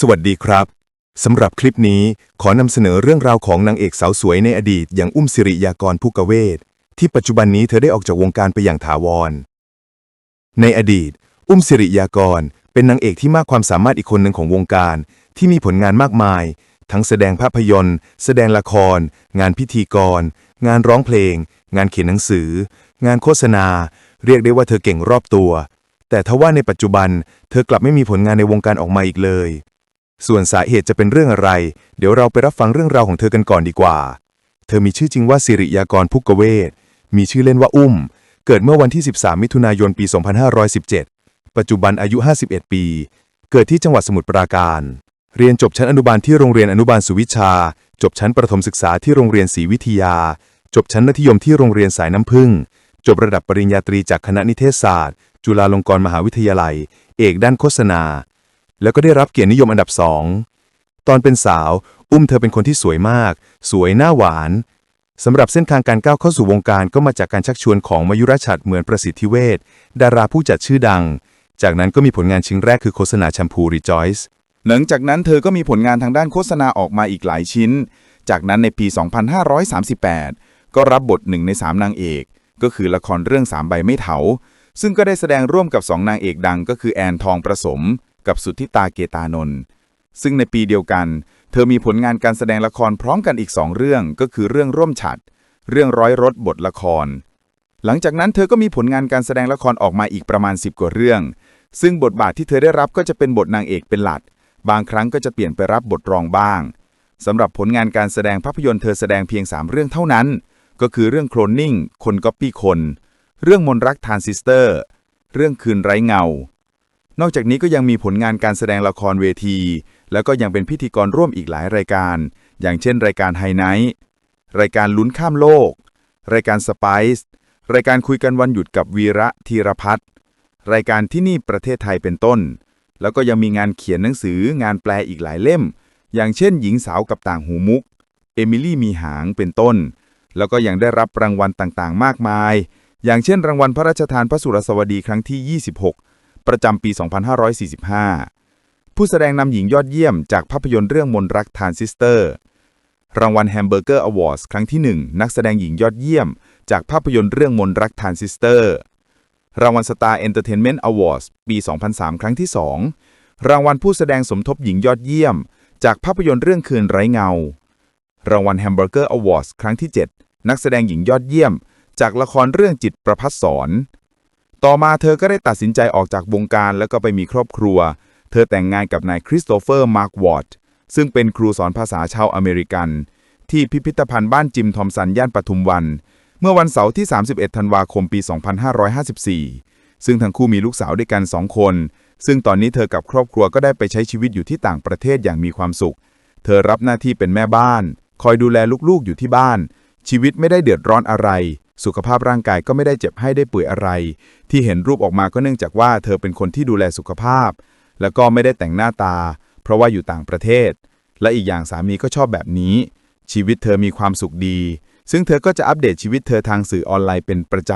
สวัสดีครับ สำหรับคลิปนี้ขอนำเสนอเรื่องราวของนางเอกสาวสวยในอดีตอย่างอุ้มสิริยากรภูกเวศที่ปัจจุบันนี้เธอได้ออกจากวงการไปอย่างถาวร ในอดีต อุ้มสิริยากรเป็นนางเอกที่มากความสามารถอีกคนหนึ่งของวงการ ที่มีผลงานมากมาย ทั้งแสดงภาพยนตร์ แสดงละคร งานพิธีกร งานร้องเพลง งานเขียนหนังสือ งานโฆษณา เรียกได้ว่าเธอเก่งรอบตัว แต่ทว่าในปัจจุบัน เธอกลับไม่มีผลงานในวงการออกมาอีกเลย ส่วนสาเหตุจะเป็นเรื่องอะไร เดี๋ยวเราไปรับฟังเรื่องราวของเธอกันก่อนดีกว่า เธอมีชื่อจริงว่าสิริยากรพุกเวศมีชื่อเล่นว่าอุ้ม เกิดเมื่อวันที่ 13 มิถุนายนปี 2517 ปัจจุบันอายุ 51 ปี เกิดที่จังหวัดสมุทรปราการ เรียนจบชั้นอนุบาลที่โรงเรียนอนุบาลสุวิชา จบชั้นประถมศึกษาที่โรงเรียนศรีวิทยา จบชั้นมัธยมที่โรงเรียนสายน้ำพึ่ง จบระดับปริญญาตรีจากคณะนิเทศศาสตร์ จุฬาลงกรณ์มหาวิทยาลัย เอกด้านโฆษณา แล้วก็ได้รับเกียรตินิยมอันดับสอง ตอนเป็นสาว อุ้มเธอเป็นคนที่สวยมาก สวยหน้าหวานสำหรับเส้นทางการก้าวเข้าสู่วงการก็มาจากการชักชวนของมายุรชัดเหมือนประสิทธิเวชดาราผู้จัดชื่อดัง จากนั้นก็มีผลงานชิ้นแรกคือโฆษณาแชมพู Rejoice หลังจากนั้นเธอก็มีผลงานทางด้านโฆษณาออกมาอีกหลายชิ้น จากนั้นในปี 2538 ก็รับบทหนึ่งในสามนางเอก ก็คือละครเรื่องสามใบไม่เถา ซึ่งก็ได้แสดงร่วมกับสองนางเอกดังก็คือแอนทองประสม กับสุทธิตาเกตานนท์ซึ่งในปีเดียวกัน เธอมีผลงานการแสดงละครพร้อมกันอีกสองเรื่องก็คือเรื่องร่วมฉัด เรื่องร้อยรถบทละคร หลังจากนั้นเธอก็มีผลงานการแสดงละครออกมาอีกประมาณ 10 กว่าเรื่อง ซึ่งบทบาทที่เธอได้รับก็จะเป็นบทนางเอกเป็นหลัก บางครั้งก็จะเปลี่ยนไปรับบทรองบ้างสำหรับผลงานการแสดงภาพยนตร์เธอแสดงเพียง 3 เรื่องเท่านั้น ก็คือเรื่องโคลนนิ่ง คนก๊อปปี้คน เรื่องมนรักทานซิสเตอร์ เรื่องคืนไร้เงา นอกจากนี้ก็ยังมีผลงานการแสดงละครเวที แล้วก็ยังเป็นพิธีกรร่วมอีกหลายรายการ อย่างเช่น รายการไฮไนท์รายการลุ้นข้ามโลก รายการสไปซ์รายการคุยกันวันหยุดกับวีระธีรพัฒน์รายการที่นี่ประเทศไทยเป็นต้น แล้วก็ยังมีงานเขียนหนังสืองานแปลอีกหลายเล่ม อย่างเช่น หญิงสาวกับต่างหูมุก เอมิลี่มีหางเป็นต้น แล้วก็ยังได้รับรางวัลต่างๆ มากมาย อย่างเช่น รางวัลพระราชทานพระสุรสวดีครั้งที่ 26 ประจำปี 2545 ผู้แสดงนำหญิงยอดเยี่ยมจากภาพยนตร์เรื่องมนรักทานซิสเตอร์ รางวัลแฮมเบอร์เกอร์อวอร์ดครั้งที่ 1 นักแสดงหญิงยอดเยี่ยม จากภาพยนตร์เรื่องมนรักทานซิสเตอร์ รางวัลสตาร์เอนเตอร์เทนเมนต์อวอร์ดปี 2003 ครั้งที่ 2 รางวัลผู้แสดงสมทบหญิงยอดเยี่ยม จากภาพยนตร์เรื่องคืนไร้เงา รางวัลแฮมเบอร์เกอร์อวอร์ดครั้งที่ 7 นักแสดงหญิงยอดเยี่ยม จากละครเรื่องจิตประพัฒสอน ต่อมาเธอก็ได้ตัดสินใจออกจากวงการแล้วก็ไปมีครอบครัว เธอแต่งงานกับนายคริสโตเฟอร์มาร์ควอตซึ่งเป็นครูสอนภาษาชาวอเมริกัน ที่พิพิธภัณฑ์บ้านจิมทอมสันย่านปทุมวัน เมื่อวันเสาร์ที่ 31 ธันวาคมปี 2554 ซึ่งทั้งคู่มีลูกสาวด้วยกันสองคน ซึ่งตอนนี้เธอกับครอบครัวก็ได้ไปใช้ชีวิตอยู่ที่ต่างประเทศอย่างมีความสุข เธอรับหน้าที่เป็นแม่บ้าน คอยดูแลลูกๆอยู่ที่บ้าน ชีวิตไม่ได้เดือดร้อนอะไร สุขภาพร่างกายก็ไม่ได้เจ็บให้ได้ป่วยอะไร ที่เห็นรูปออกมาก็เนื่องจากว่าเธอเป็นคนที่ดูแลสุขภาพ แล้วก็ไม่ได้แต่งหน้าตา เพราะว่าอยู่ต่างประเทศ และอีกอย่างสามีก็ชอบแบบนี้ ชีวิตเธอมีความสุขดี ซึ่งเธอก็จะอัปเดตชีวิตเธอทางสื่อออนไลน์เป็นประจ